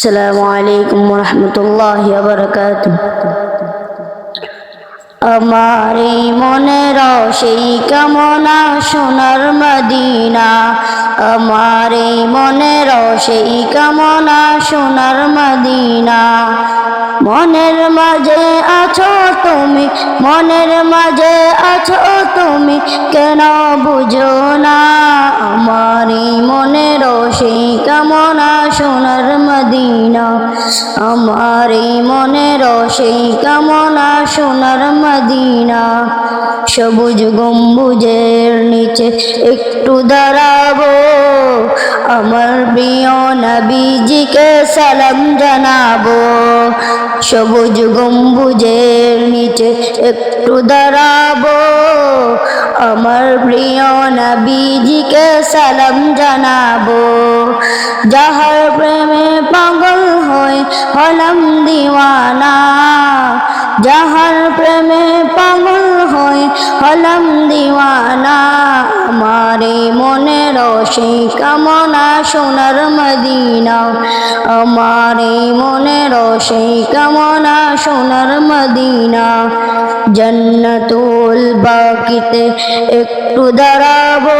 السلام عليكم ورحمة الله وبركاته আমার এই মনের সেই কামনা সোনার মদিনা আমার এই মনের সেই কামনা সোনার মদিনা মনের মাঝে আছো তুমি মনের মাঝে আছো তুমি কেন বুঝো না আমার এই মনের সেই কামনা সোনার মদিনা আমার এই মনের সেই কামনা সোনার মদিনা, সবুজ গম্বুজের নিচে একটু দাঁড়াবো। আমার প্রিয় নবীজিকে সালাম জানাব, সবুজ গম্বুজের নিচে একটু দাঁড়াবো। আমার প্রিয় নবীজিকে সালাম জানাব, যাহার প্রেমে হলাম দিওয়ানা, যাহার প্রেমে পাগল হয়ে হলাম দিওয়ানা। আমার মনের সেই কামনা সোনার মদিনা, আমার মনের সেই কামনা সোনার মদিনা। জন্নতুল বাকিতে একটু দাঁড়াবো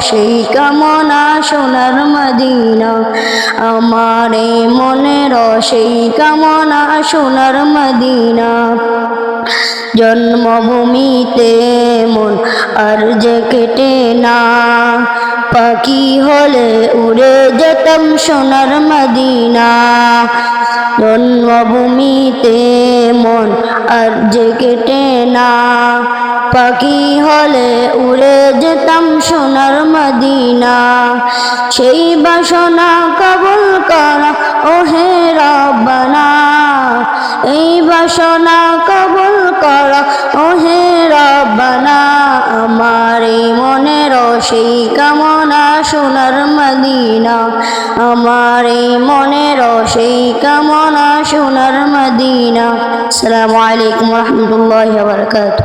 সেই কামনা সোনার মদিনা। আমার মনের সেই কামনা সোনার মদিনা। জন্মভূমিতে মন আর যে কেটে না। পাখি হলে উড়ে যেতাম সোনার মদিনা। জন্মভূমিতে মন আর যে কেটে না। পাখি হলে উড়ে যেতাম সোনার মদিনা। সেই বাসনা কবল করা ও হে রব্বানা। এই বাসনা কবল করা ও হে রব্বানা। আমার এই মনের সেই কামনা সোনার মদিনা। আমার এই মনের সেই কামনা সোনার মদিনা। আসসালামু আলাইকুম রহমতুল্লাহ বরকাত